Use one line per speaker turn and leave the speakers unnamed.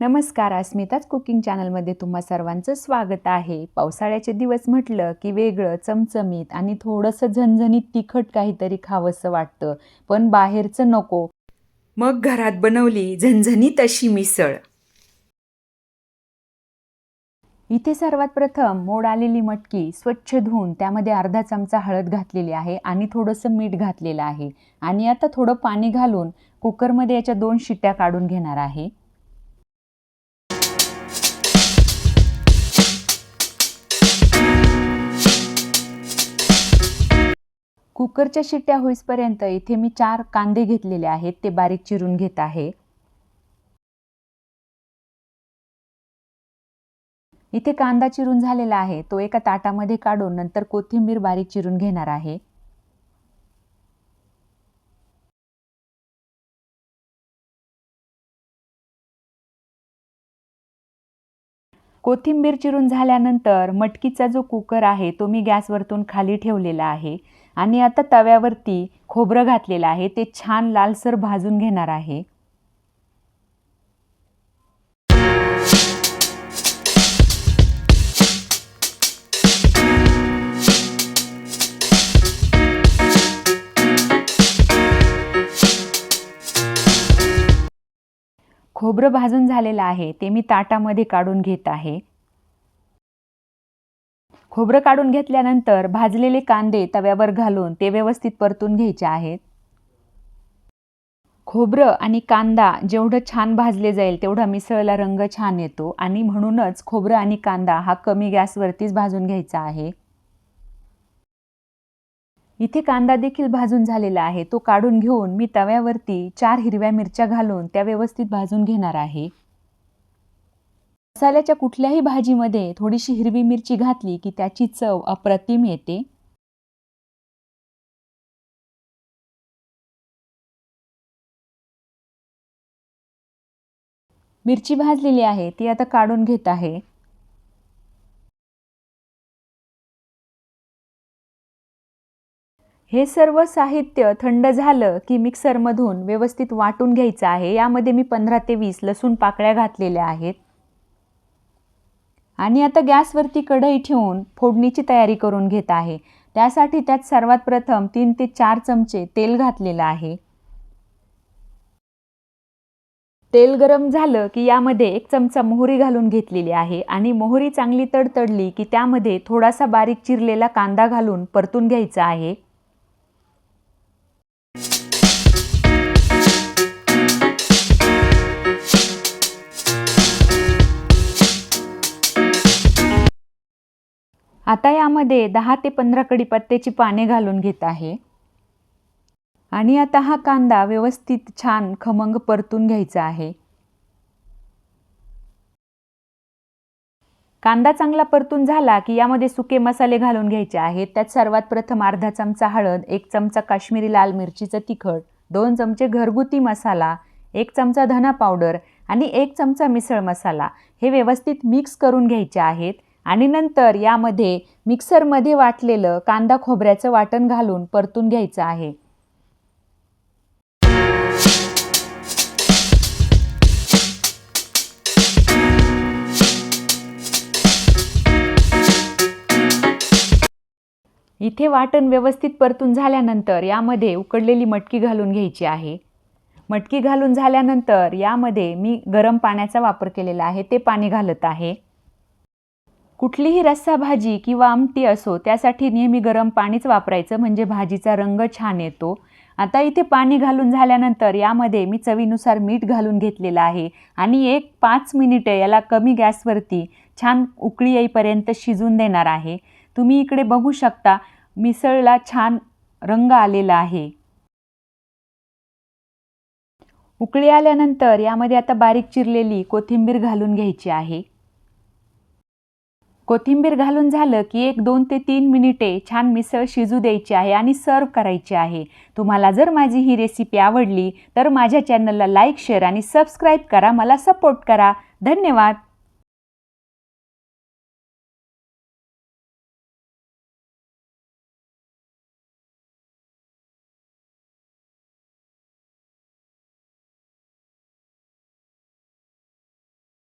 नमस्कार अस्मिताच कुकिंग चॅनलमध्ये तुम्हा सर्वांचं स्वागत आहे. पावसाळ्याचे दिवस म्हटलं की वेगळं चमचमीत आणि थोडंसं झणझणीत तिखट काहीतरी खावंसं वाटतं. पण बाहेरचं नको. मग घरात बनवली झणझणीत अशी मिसळ. इथे सर्वात प्रथम मोड आलेली मटकी स्वच्छ धुवून त्यामध्ये अर्धा चमचा हळद घातलेली आहे आणि थोडंसं मीठ घातलेलं आहे. आणि आता थोडं पाणी घालून कुकरमध्ये याच्या दोन शिट्ट्या काढून घेणार आहे. कुकरच्या शिट्ट्या होईसपर्यंत इथे मी चार कांदे घेतलेले आहेत ते बारीक चिरून घेत आहे. इथे कांदा चिरून झालेला आहे. तो एका ताटामध्ये काढून नंतर कोथिंबीर बारीक चिरून घेणार आहे. कोथिंबीर चिरून झाल्यानंतर मटकीचा जो कुकर आहे तो मी गॅसवरतून खाली ठेवलेला आहे आणि आता तव्यावरती खोबरं घातलेलं आहे. ते छान लालसर भाजून घेणार आहे. खोबरं भाजून झालेलं आहे ते मी ताटामध्ये काढून घेत आहे. खोबरं काढून घेतल्यानंतर भाजलेले कांदे तव्यावर घालून ते व्यवस्थित परतून घ्यायचे आहेत. खोबरं आणि कांदा जेवढं छान भाजले जाईल तेवढा मिसळला रंग छान येतो आणि म्हणूनच खोबरं आणि कांदा हा कमी गॅसवरतीच भाजून घ्यायचा आहे. इथे कांदा देखील भाजून झालेला आहे. तो काढून घेऊन मी तव्यावरती चार हिरव्या मिरच्या घालून त्या व्यवस्थित भाजून घेणार आहे. मसाल्याच्या कुठल्याही भाजीमध्ये थोडीशी हिरवी मिरची घातली की त्याची चव अप्रतिम येते. मिरची भाजलेली आहे ती आता काढून घेत आहे. हे सर्व साहित्य थंड झालं की मिक्सरमधून व्यवस्थित वाटून घ्यायचं आहे. यामध्ये मी पंधरा ते वीस लसूण पाकळ्या घातलेल्या आहेत. आणि आता गॅसवरती कढई ठेवून फोडणीची तयारी करून घेत आहे. त्यासाठी त्यात सर्वात प्रथम तीन ते चार चमचे तेल घातलेलं आहे. तेल गरम झालं की यामध्ये एक चमचा मोहरी घालून घेतलेली आहे. आणि मोहरी चांगली तडतडली की त्यामध्ये थोडासा बारीक चिरलेला कांदा घालून परतून घ्यायचा आहे. आता यामध्ये दहा ते पंधरा कडीपत्त्याची पाने घालून घेत आहे. आणि आता हा कांदा व्यवस्थित छान खमंग परतून घ्यायचा आहे. कांदा चांगला परतून झाला की यामध्ये सुके मसाले घालून घ्यायचे आहेत. त्यात सर्वात प्रथम अर्धा चमचा हळद एक चमचा काश्मीरी लाल मिरचीचं तिखट दोन चमचे घरगुती मसाला एक चमचा धना पावडर आणि एक चमचा मिसळ मसाला हे व्यवस्थित मिक्स करून घ्यायचे आहेत. आणि नंतर यामध्ये मिक्सरमध्ये वाटलेलं कांदा खोबऱ्याचं वाटण घालून परतून घ्यायचं आहे. इथे वाटण व्यवस्थित परतून झाल्यानंतर यामध्ये उकडलेली मटकी घालून घ्यायची आहे. मटकी घालून झाल्यानंतर यामध्ये मी गरम पाण्याचा वापर केलेला आहे ते पाणी घालत आहे. कुठलीही रस्सा भाजी किंवा आमटी असो त्यासाठी नेहमी गरम पाणीच वापरायचं म्हणजे भाजीचा रंग छान येतो. आता इथे पाणी घालून झाल्यानंतर यामध्ये मी चवीनुसार मीठ घालून घेतलेलं आहे. आणि एक पाच मिनिटे याला कमी गॅसवरती छान उकळी येईपर्यंत शिजून देणार आहे. तुम्ही इकडे बघू शकता मिसळला छान रंग आलेला आहे. उकळी आल्यानंतर यामध्ये आता बारीक चिरलेली कोथिंबीर घालून घ्यायची आहे. कोथिंबीर घालून झालं की एक दोन ते तीन मिनिटे छान मिसळ शिजू द्यायची आहे आणि सर्व करायची आहे. तुम्हाला जर माझी ही रेसिपी आवडली तर माझ्या चॅनलला लाईक शेअर आणि सबस्क्राईब करा. मला सपोर्ट करा. धन्यवाद.